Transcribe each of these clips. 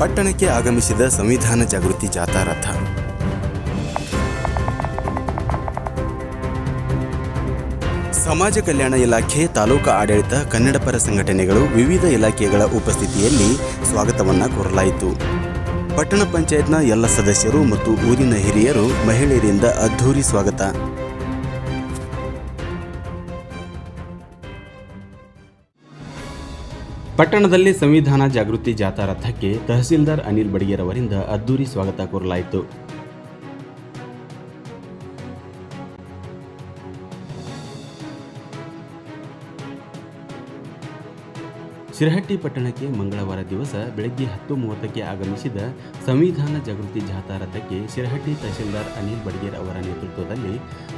ಪಟ್ಟಣಕ್ಕೆ ಆಗಮಿಸಿದ ಸಂವಿಧಾನ ಜಾಗೃತಿ ಜಾಥಾ ರಥ ಸಮಾಜ ಕಲ್ಯಾಣ ಇಲಾಖೆ ತಾಲೂಕು ಆಡಳಿತ ಕನ್ನಡಪರ ಸಂಘಟನೆಗಳು ವಿವಿಧ ಇಲಾಖೆಗಳ ಉಪಸ್ಥಿತಿಯಲ್ಲಿ ಸ್ವಾಗತವನ್ನ ಕೋರಲಾಯಿತು. ಪಟ್ಟಣ ಪಂಚಾಯತ್ನ ಎಲ್ಲ ಸದಸ್ಯರು ಮತ್ತು ಊರಿನ ಹಿರಿಯರು ಮಹಿಳೆಯರಿಂದ ಅದ್ಧೂರಿ ಸ್ವಾಗತ. ಪಟ್ಟಣದಲ್ಲಿ ಸಂವಿಧಾನ ಜಾಗೃತಿ ಜಾಥಾ ರಥಕ್ಕೆ ತಹಸೀಲ್ದಾರ್ ಅನಿಲ್ ಬಡಿಗೇರ್ ಅವರಿಂದ ಅದ್ದೂರಿ ಸ್ವಾಗತ ಕೋರಲಾಯಿತು. ಶಿರಹಟ್ಟಿ ಪಟ್ಟಣಕ್ಕೆ ಮಂಗಳವಾರ ದಿವಸ ಬೆಳಗ್ಗೆ ಹತ್ತು ಮೂವತ್ತಕ್ಕೆ ಆಗಮಿಸಿದ ಸಂವಿಧಾನ ಜಾಗೃತಿ ಜಾಥಾ ರಥಕ್ಕೆ ಶಿರಹಟ್ಟಿ ತಹಸೀಲ್ದಾರ್ ಅನಿಲ್ ಬಡಿಗೇರ್ ಅವರ ನೇತೃತ್ವದಲ್ಲಿ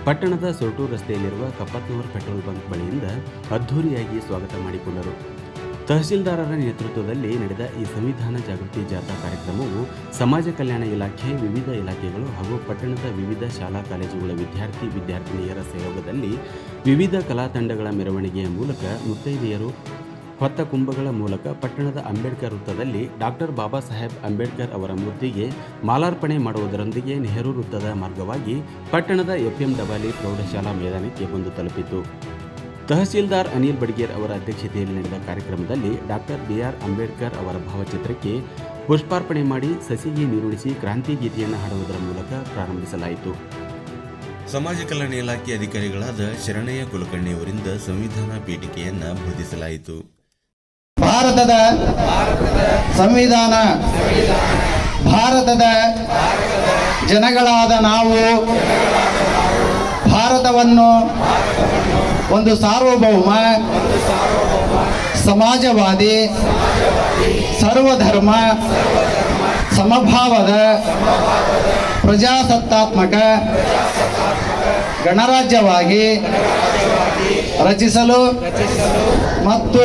ಪಟ್ಟಣದ ಸೊರಟೂರು ರಸ್ತೆಯಲ್ಲಿರುವ ಕಪ್ಪತ್ನೂರ್ ಪೆಟ್ರೋಲ್ ಬಂಕ್ ಬಳಿಯಿಂದ ಅದ್ಧೂರಿಯಾಗಿ ಸ್ವಾಗತ ಮಾಡಿಕೊಂಡರು. ತಹಸೀಲ್ದಾರರ ನೇತೃತ್ವದಲ್ಲಿ ನಡೆದ ಈ ಸಂವಿಧಾನ ಜಾಗೃತಿ ಜಾಥಾ ಕಾರ್ಯಕ್ರಮವು ಸಮಾಜ ಕಲ್ಯಾಣ ಇಲಾಖೆ, ವಿವಿಧ ಇಲಾಖೆಗಳು ಹಾಗೂ ಪಟ್ಟಣದ ವಿವಿಧ ಶಾಲಾ, ಕಾಲೇಜುಗಳ ವಿದ್ಯಾರ್ಥಿ, ವಿದ್ಯಾರ್ಥಿನಿಯರ ಸಹಯೋಗದಲ್ಲಿ ವಿವಿಧ ಕಲಾ ತಂಡಗಳ ಮೆರವಣಿಗೆಯ ಮೂಲಕ ಮುತ್ತೈದೆಯರು ಹೊತ್ತ ಕುಂಭಗಳ ಮೂಲಕ ಪಟ್ಟಣದ ಅಂಬೇಡ್ಕರ್ ವೃತ್ತದಲ್ಲಿ ಡಾಕ್ಟರ್ ಬಾಬಾ ಸಾಹೇಬ್ ಅಂಬೇಡ್ಕರ್ ಅವರ ಮೂರ್ತಿಗೆ ಮಾಲಾರ್ಪಣೆ ಮಾಡುವುದರೊಂದಿಗೆ ನೆಹರು ವೃತ್ತದ ಮಾರ್ಗವಾಗಿ ಪಟ್ಟಣದ ಎಫ್ಎಂ ಡಬಾಲಿ ಪ್ರೌಢಶಾಲಾ ಮೈದಾನಕ್ಕೆ ಬಂದು ತಲುಪಿತು. ತಹಸೀಲ್ದಾರ್ ಅನಿಲ್ ಬಡ್ಗೇರ್ ಅವರ ಅಧ್ಯಕ್ಷತೆಯಲ್ಲಿ ನಡೆದ ಕಾರ್ಯಕ್ರಮದಲ್ಲಿ ಡಾಕ್ಟರ್ ಬಿಆರ್ ಅಂಬೇಡ್ಕರ್ ಅವರ ಭಾವಚಿತ್ರಕ್ಕೆ ಪುಷ್ಪಾರ್ಪಣೆ ಮಾಡಿ ಸಸಿಗೆ ನೀರುಣಿಸಿ ಕ್ರಾಂತಿ ಗೀತೆಯನ್ನು ಹಾಡುವುದರ ಮೂಲಕ ಪ್ರಾರಂಭಿಸಲಾಯಿತು. ಸಮಾಜ ಕಲ್ಯಾಣ ಇಲಾಖೆ ಅಧಿಕಾರಿಗಳಾದ ಶರಣಯ್ಯ ಕುಲಕರ್ಣಿ ಅವರಿಂದ ಸಂವಿಧಾನ ಪೀಠಿಕೆಯನ್ನ ಬೋಧಿಸಲಾಯಿತು ಭಾರತದ ಸಂವಿಧಾನ ಭಾರತದ ಜನಗಳಾದ ನಾವು ಭಾರತವನ್ನು ಒಂದು ಸಾರ್ವಭೌಮ ಸಮಾಜವಾದಿ ಸರ್ವಧರ್ಮ ಸಮಭಾವದ ಪ್ರಜಾಸತ್ತಾತ್ಮಕ ಗಣರಾಜ್ಯವಾಗಿ ರಚಿಸಲು ಮತ್ತು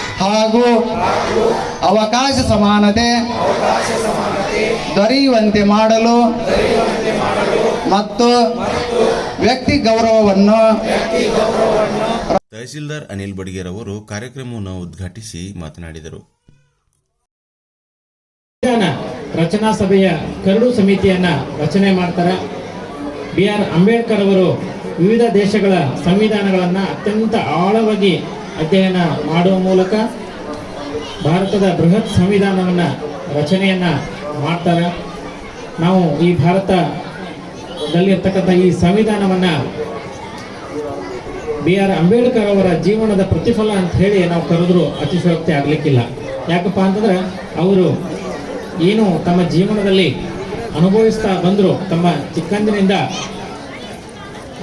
ಹಾಗೂ ಅವಕಾಶ ಸಮಾನತೆ ದೊರೆಯುವಂತೆ ಮಾಡಲು ಮತ್ತು ವ್ಯಕ್ತಿ ಗೌರವವನ್ನು ತಹಸೀಲ್ದಾರ್ ಅನಿಲ್ ಬಡ್ಗೇರ್ ಅವರು ಕಾರ್ಯಕ್ರಮವನ್ನು ಉದ್ಘಾಟಿಸಿ ಮಾತನಾಡಿದರು. ಸಂವಿಧಾನ ರಚನಾ ಸಭೆಯ ಕರಡು ಸಮಿತಿಯನ್ನ ರಚನೆ ಮಾಡ್ತಾರೆ ಬಿ ಆರ್ ಅಂಬೇಡ್ಕರ್ ಅವರು ವಿವಿಧ ದೇಶಗಳ ಸಂವಿಧಾನಗಳನ್ನು ಅತ್ಯಂತ ಆಳವಾಗಿ ಅಧ್ಯಯನ ಮಾಡುವ ಮೂಲಕ ಭಾರತದ ಬೃಹತ್ ಸಂವಿಧಾನವನ್ನು ರಚನೆಯನ್ನ ಮಾಡ್ತಾರೆ. ನಾವು ಈ ಭಾರತದಲ್ಲಿರ್ತಕ್ಕಂಥ ಈ ಸಂವಿಧಾನವನ್ನು ಬಿ ಆರ್ ಅಂಬೇಡ್ಕರ್ ಅವರ ಜೀವನದ ಪ್ರತಿಫಲ ಅಂತ ಹೇಳಿ ನಾವು ಕರೆದ್ರು ಅತಿಶಯೋಕ್ತಿ ಆಗಲಿಕ್ಕಿಲ್ಲ. ಯಾಕಪ್ಪ ಅಂತಂದ್ರೆ ಅವರು ಏನು ತಮ್ಮ ಜೀವನದಲ್ಲಿ ಅನುಭವಿಸ್ತಾ ಬಂದರು, ತಮ್ಮ ಚಿಕ್ಕಂದಿನಿಂದ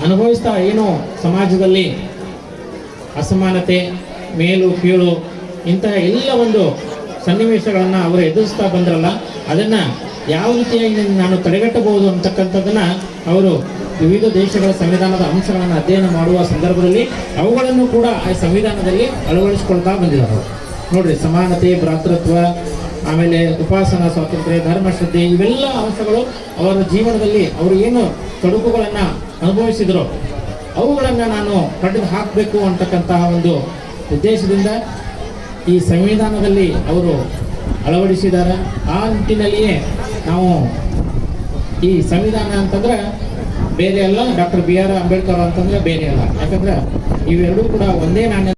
ಅನುಭವಿಸ್ತಾ ಏನು ಸಮಾಜದಲ್ಲಿ ಅಸಮಾನತೆ, ಮೇಲು, ಕೀಳು, ಇಂತಹ ಎಲ್ಲ ಒಂದು ಸನ್ನಿವೇಶಗಳನ್ನು ಅವರು ಎದುರಿಸ್ತಾ ಬಂದ್ರಲ್ಲ, ಅದನ್ನು ಯಾವ ರೀತಿಯಾಗಿ ನಾನು ತಡೆಗಟ್ಟಬಹುದು ಅಂತಕ್ಕಂಥದ್ದನ್ನು ಅವರು ವಿವಿಧ ದೇಶಗಳ ಸಂವಿಧಾನದ ಅಂಶಗಳನ್ನು ಅಧ್ಯಯನ ಮಾಡುವ ಸಂದರ್ಭದಲ್ಲಿ ಅವುಗಳನ್ನು ಕೂಡ ಆ ಸಂವಿಧಾನದಲ್ಲಿ ಅಳವಡಿಸಿಕೊಳ್ತಾ ಬಂದಿದ್ದಾರೆ. ನೋಡ್ರಿ, ಸಮಾನತೆ, ಭ್ರಾತೃತ್ವ, ಆಮೇಲೆ ಉಪಾಸನಾ ಸ್ವಾತಂತ್ರ್ಯ ಧರ್ಮಶ್ರದ್ಧೆ ಇವೆಲ್ಲ ಅಂಶಗಳು ಅವರ ಜೀವನದಲ್ಲಿ ಅವರು ಏನು ತೊಡಕುಗಳನ್ನು ಅನುಭವಿಸಿದ್ರು ಅವುಗಳನ್ನು ನಾನು ಕಡಿದು ಹಾಕಬೇಕು ಅಂತಕ್ಕಂತಹ ಒಂದು ಉದ್ದೇಶದಿಂದ ಈ ಸಂವಿಧಾನದಲ್ಲಿ ಅವರು ಅಳವಡಿಸಿದ್ದಾರೆ. ಆ ನಿಟ್ಟಿನಲ್ಲಿಯೇ ನಾವು ಈ ಸಂವಿಧಾನ ಅಂತಂದ್ರೆ ಬೇರೆ ಅಲ್ಲ, ಡಾಕ್ಟರ್ ಬಿ ಆರ್ ಅಂಬೇಡ್ಕರ್ ಅಂತಂದ್ರೆ ಬೇರೆ ಅಲ್ಲ. ಯಾಕಂದ್ರೆ ಇವೆರಡೂ ಕೂಡ ಒಂದೇ ನಾಣ್ಯ